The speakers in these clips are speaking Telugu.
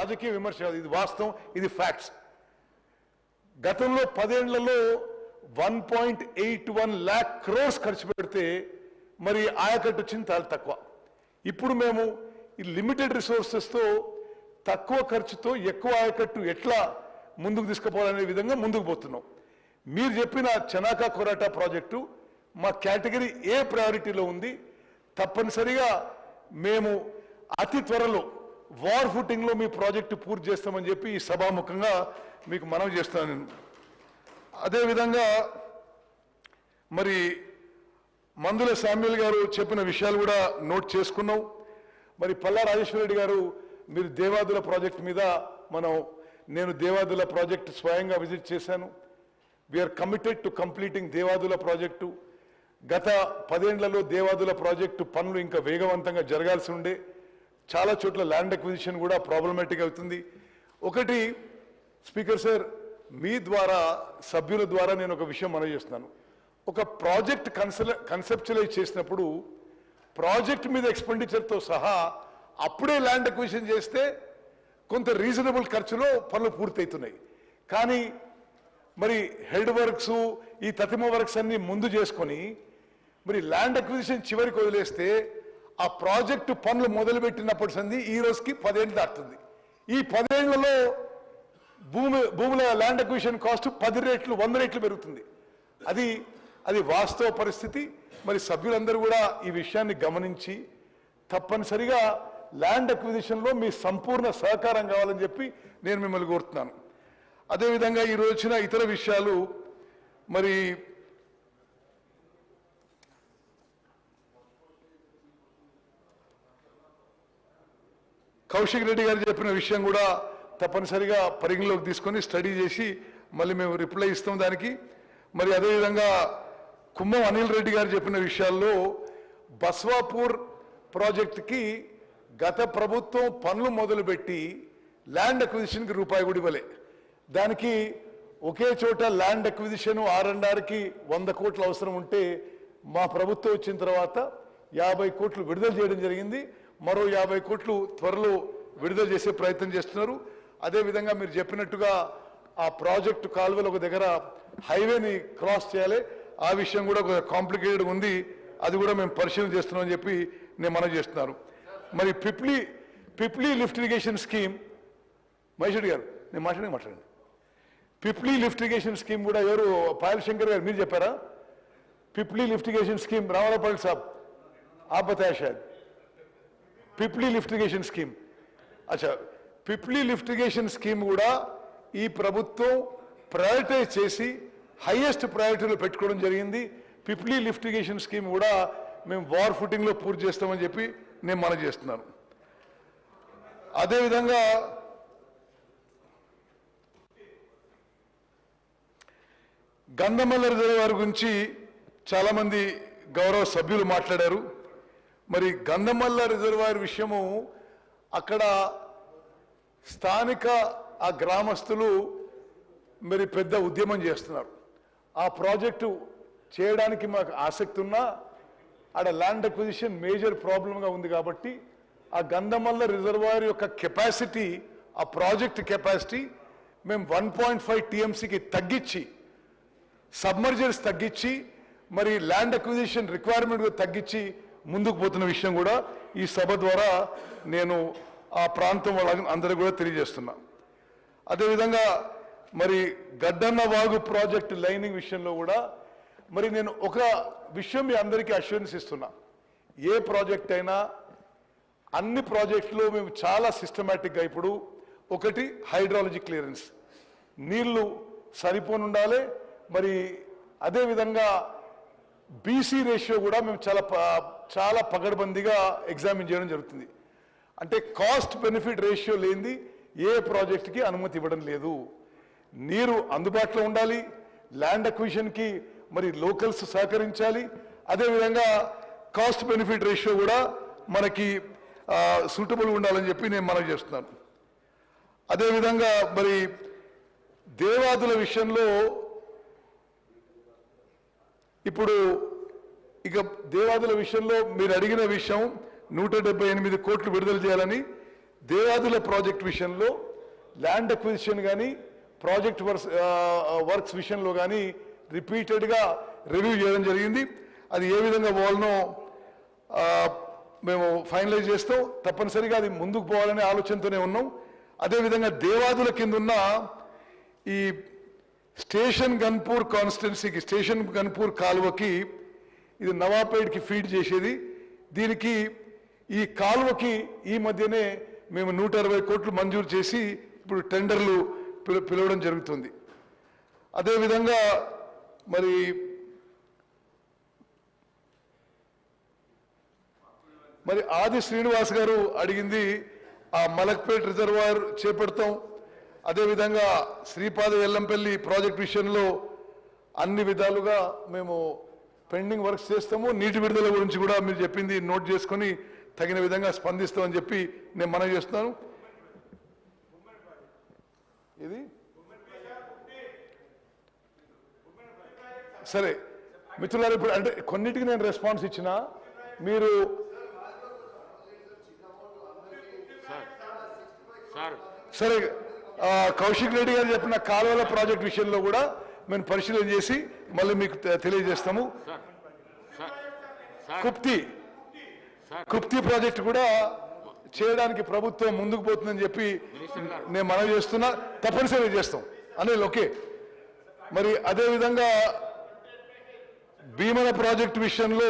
రాజకీయ విమర్శ కాదు ఇది వాస్తవం ఇది ఫ్యాక్ట్స్ గతంలో పదేళ్ళలో one point eight one lakh crores ఖర్చు పెడితే మరి ఆయకట్టు వచ్చింది చాలా తక్కువ. ఇప్పుడు మేము ఈ లిమిటెడ్ రిసోర్సెస్తో తక్కువ ఖర్చుతో ఎక్కువ ఆయకట్టు ఎట్లా ముందుకు తీసుకుపోవాలనే విధంగా ముందుకు పోతున్నాం. మీరు చెప్పిన చనాకా కొరాటా ప్రాజెక్టు మా కేటగిరీ ఏ ప్రయారిటీలో ఉంది తప్పనిసరిగా మేము అతి త్వరలో వార్ ఫుటింగ్లో మీ ప్రాజెక్టు పూర్తి చేస్తామని చెప్పి ఈ సభాముఖంగా మీకు మనవి చేస్తాను నేను అదేవిధంగా మరి మందుల శామ్యుల్ గారు చెప్పిన విషయాలు కూడా నోట్ చేసుకున్నాం. మరి పల్లా రాజేశ్వరరెడ్డి గారు మీరు దేవాదుల ప్రాజెక్ట్ మీద మనం నేను దేవాదుల ప్రాజెక్ట్ స్వయంగా విజిట్ చేశాను. We are committed to completing Devadula project. గత పదేండ్లలో దేవాదుల ప్రాజెక్టు పనులు ఇంకా వేగవంతంగా జరగాల్సి ఉండే. చాలా చోట్ల ల్యాండ్ అక్విజిషన్ కూడా ప్రాబ్లమేటిక్ అవుతుంది. ఒకటి స్పీకర్ సార్ మీ ద్వారా సభ్యుల ద్వారా నేను ఒక విషయం మనవి చేస్తున్నాను. ఒక ప్రాజెక్ట్ కన్సల కన్సెప్చులైజ్ చేసినప్పుడు ప్రాజెక్ట్ మీద ఎక్స్పెండిచర్తో సహా అప్పుడే ల్యాండ్ అక్విజిషన్ చేస్తే కొంత రీజనబుల్ ఖర్చులో పనులు పూర్తవుతున్నాయి. కానీ మరి హెడ్ వర్క్స్ ఈ తతిమ వర్క్స్ అన్ని ముందు చేసుకొని మరి ల్యాండ్ అక్విజిషన్ చివరికి వదిలేస్తే ఆ ప్రాజెక్టు పనులు మొదలుపెట్టినప్పటి సంది ఈ రోజుకి పదేళ్ళు దాటుతుంది. ఈ పదేళ్ళలో భూమి భూముల ల్యాండ్ అక్విజిషన్ కాస్ట్ పది రేట్లు వంద రేట్లు పెరుగుతుంది. అది అది వాస్తవ పరిస్థితి. మరి సభ్యులందరూ కూడా ఈ విషయాన్ని గమనించి తప్పనిసరిగా ల్యాండ్ అక్విజిషన్లో మీ సంపూర్ణ సహకారం కావాలని చెప్పి నేను మిమ్మల్ని కోరుతున్నాను. అదేవిధంగా ఈ వచ్చిన ఇతర విషయాలు మరి కౌశిక్ రెడ్డి గారు చెప్పిన విషయం కూడా తప్పనిసరిగా పరిగణలోకి తీసుకొని స్టడీ చేసి మళ్ళీ మేము రిప్లై ఇస్తాం దానికి. మరి అదేవిధంగా కుమ్మం అనిల్ రెడ్డి గారు చెప్పిన విషయాల్లో బస్వాపూర్ ప్రాజెక్టుకి గత ప్రభుత్వం పనులు మొదలుపెట్టి ల్యాండ్ అక్విజిషన్కి రూపాయి కూడా ఇవ్వలే. దానికి ఒకే చోట ల్యాండ్ అక్విజిషన్ ఆర్ అండ్ ఆర్కి వంద కోట్లు అవసరం ఉంటే మా ప్రభుత్వం వచ్చిన తర్వాత యాభై కోట్లు విడుదల చేయడం జరిగింది. మరో యాభై కోట్లు త్వరలో విడుదల చేసే ప్రయత్నం చేస్తున్నారు అదేవిధంగా మీరు చెప్పినట్టుగా ఆ ప్రాజెక్టు కాలువలు ఒక దగ్గర హైవేని క్రాస్ చేయాలి ఆ విషయం కూడా ఒక కాంప్లికేటెడ్ ఉంది అది కూడా మేము పరిశీలన చేస్తున్నాం అని చెప్పి నేను మనవి చేస్తున్నాను మరి Pipli Pipli lift irrigation scheme Maheshwari garu నేను మాట్లాడి మాట్లాడండి పిప్లీ లిఫ్ట్ ఇరిగేషన్ స్కీమ్ కూడా ఎవరు పాయల్ శంకర్ గారు మీరు చెప్పారా Pipli lift irrigation scheme Ramarao సాబ్ आप बताया शायद పిప్లీ లిఫ్టిగేషన్ స్కీమ్ అచ్చా పిప్లీ లిఫ్టిగేషన్ స్కీమ్ కూడా ఈ ప్రభుత్వం ప్రయారిటైజ్ చేసి హైయెస్ట్ ప్రయారిటీలో పెట్టుకోవడం జరిగింది. పిప్లీ లిఫ్టిగేషన్ స్కీమ్ కూడా మేము వార్ ఫుటింగ్లో పూర్తి చేస్తామని చెప్పి నేను మనం చేస్తున్నాను. అదేవిధంగా గంధమల్ల రిజర్వాయర్ గురించి చాలామంది గౌరవ సభ్యులు మాట్లాడారు. మరి గంధమల్ల రిజర్వాయర్ విషయము అక్కడ స్థానిక ఆ గ్రామస్తులు మరి పెద్ద ఉద్యమం చేస్తున్నారు. ఆ ప్రాజెక్టు చేయడానికి మాకు ఆసక్తి ఉన్నా ఆడ ల్యాండ్ అక్విజిషన్ మేజర్ ప్రాబ్లంగా ఉంది కాబట్టి ఆ గంధమల్ల రిజర్వాయర్ యొక్క కెపాసిటీ ఆ ప్రాజెక్ట్ కెపాసిటీ మేము వన్ పాయింట్ ఫైవ్ టీఎంసీకి తగ్గించి సబ్మర్జర్స్ తగ్గించి మరి ల్యాండ్ అక్విజిషన్ రిక్వైర్మెంట్ తగ్గించి ముందుకు పోతున్న విషయం కూడా ఈ సభ ద్వారా నేను ఆ ప్రాంతం వాళ్ళ అందరూ కూడా తెలియజేస్తున్నా. అదేవిధంగా మరి గడ్డన్న వాగు ప్రాజెక్ట్ లైనింగ్ విషయంలో కూడా మరి నేను ఒక విషయం మీ అందరికీ అష్యూరెన్స్ ఇస్తున్నా. ఏ ప్రాజెక్ట్ అయినా అన్ని ప్రాజెక్టులో మేము చాలా సిస్టమేటిక్గా ఇప్పుడు ఒకటి హైడ్రాలజీ క్లియరెన్స్. నీళ్ళు సరిపోనుండాలి మరి అదేవిధంగా బీసీ రేషియో కూడా మేము చాలా చాలా పగడబందీగా ఎగ్జామిన్ చేయడం జరుగుతుంది. అంటే కాస్ట్ బెనిఫిట్ రేషియో లేనిది ఏ ప్రాజెక్ట్కి అనుమతి ఇవ్వడం లేదు. నీరు అందుబాటులో ఉండాలి ల్యాండ్ అక్విషన్కి మరి లోకల్స్ సహకరించాలి అదేవిధంగా కాస్ట్ బెనిఫిట్ రేషియో కూడా మనకి సూటబుల్ ఉండాలని చెప్పి నేను మనవి చేస్తున్నాను. అదేవిధంగా మరి దేవాదుల విషయంలో ఇప్పుడు ఇక దేవాదుల విషయంలో మీరు అడిగిన విషయం నూట ఎనిమిది కోట్లు విడుదల చేయాలని దేవాదుల ప్రాజెక్ట్ విషయంలో ల్యాండ్ అక్విజిషన్ కానీ ప్రాజెక్ట్ వర్క్స్ వర్క్స్ విషయంలో కానీ రిపీటెడ్గా రివ్యూ చేయడం జరిగింది. అది ఏ విధంగా పోవాలనో మేము ఫైనలైజ్ చేస్తాం. తప్పనిసరిగా అది ముందుకు పోవాలనే ఆలోచనతోనే ఉన్నాం. అదేవిధంగా దేవాదుల కింద ఉన్న ఈ స్టేషన్ గన్పూర్ కాన్స్టిట్యున్సీకి స్టేషన్ గన్పూర్ కాలువకి ఇది నవాపేట్కి ఫీడ్ చేసేది. దీనికి ఈ కాలువకి ఈ మధ్యనే మేము నూట అరవై కోట్లు మంజూరు చేసి ఇప్పుడు టెండర్లు పిల- పిలవడం జరుగుతుంది. అదేవిధంగా మరి మరి ఆది శ్రీనివాస్ గారు అడిగింది ఆ మలక్పేట్ రిజర్వాయర్ చేపడతాం అదేవిధంగా శ్రీపాద ఎల్లంపల్లి ప్రాజెక్ట్ విషయంలో అన్ని విధాలుగా మేము పెండింగ్ వర్క్స్ చేస్తాము. నీటి విడుదల గురించి కూడా మీరు చెప్పింది నోట్ చేసుకొని తగిన విధంగా స్పందిస్తామని చెప్పి నేను మనవి చేస్తున్నాను. ఇది? సరే మిత్రులారు ఇప్పుడు అంటే కొన్నిటికి నేను రెస్పాన్స్ ఇచ్చిన మీరు సార్ కౌశిక్ రెడ్డి గారు చెప్పిన కాలువల ప్రాజెక్ట్ విషయంలో కూడా మేము పరిశీలన చేసి మళ్ళీ మీకు తెలియజేస్తాము. కుప్తి కుప్తి ప్రాజెక్ట్ కూడా చేయడానికి ప్రభుత్వం ముందుకు పోతుందని చెప్పి నేను మనవి చేస్తున్నా. తప్పనిసరిగా చేస్తాం. అనిల్ ఓకే. మరి అదేవిధంగా భీమన ప్రాజెక్ట్ విషయంలో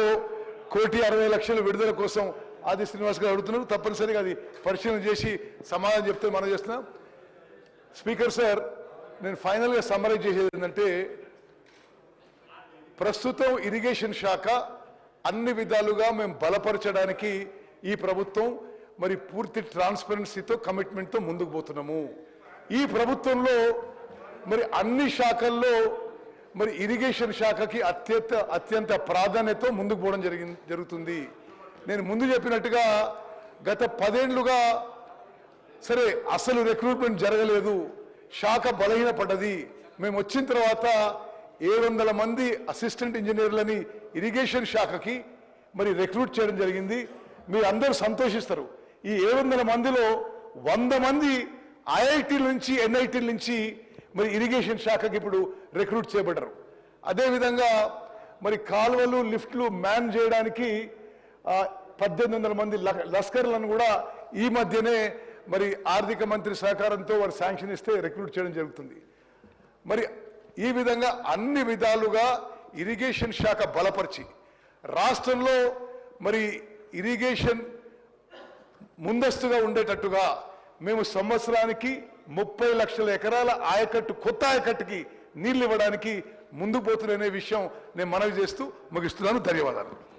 కోటి అరవై లక్షల విడుదల కోసం ఆది శ్రీనివాస్ గారు అడుగుతున్నారు. తప్పనిసరిగా అది పరిశీలన చేసి సమాధానం చెప్తే మనం చేస్తున్నాం. స్పీకర్ సార్ నేను ఫైనల్గా సమ్మరైజ్ చేసేది ఏంటంటే ప్రస్తుతం ఇరిగేషన్ శాఖ అన్ని విధాలుగా మేము బలపరచడానికి ఈ ప్రభుత్వం మరి పూర్తి ట్రాన్స్పరెన్సీతో కమిట్మెంట్తో ముందుకు పోతున్నాము. ఈ ప్రభుత్వంలో మరి అన్ని శాఖల్లో మరి ఇరిగేషన్ శాఖకి అత్యంత అత్యంత ప్రాధాన్యత ముందుకు పోవడం జరిగి జరుగుతుంది. నేను ముందు చెప్పినట్టుగా గత పదేళ్ళుగా సరే అసలు రిక్రూట్మెంట్ జరగలేదు. శాఖ బలహీనపడ్డది. మేము వచ్చిన తర్వాత ఏడు వందల మంది అసిస్టెంట్ ఇంజనీర్లని ఇరిగేషన్ శాఖకి మరి రిక్రూట్ చేయడం జరిగింది. మీరు అందరూ సంతోషిస్తారు. ఈ ఏడు వందల మందిలో వంద మంది ఐఐటి నుంచి ఎన్ఐటి నుంచి మరి ఇరిగేషన్ శాఖకి ఇప్పుడు రిక్రూట్ చేయబడ్డారు. అదేవిధంగా మరి కాలువలు లిఫ్ట్లు మ్యాన్ చేయడానికి పద్దెనిమిది వందల మంది ల- లస్కర్లను కూడా ఈ మధ్యనే మరి ఆర్థిక మంత్రి సహకారంతో వారు శాంక్షన్ ఇస్తే రిక్రూట్ చేయడం జరుగుతుంది. మరి ఈ విధంగా అన్ని విధాలుగా ఇరిగేషన్ శాఖ బలపరిచి రాష్ట్రంలో మరి ఇరిగేషన్ ముందస్తుగా ఉండేటట్టుగా మేము సంవత్సరానికి ముప్పై లక్షల ఎకరాల ఆయకట్టు కొత్త ఆయకట్టుకి నీళ్ళు ఇవ్వడానికి ముందు పోతున్న విషయం నేను మనవి చేస్తూ ముగిస్తున్నాను. ధన్యవాదాలు.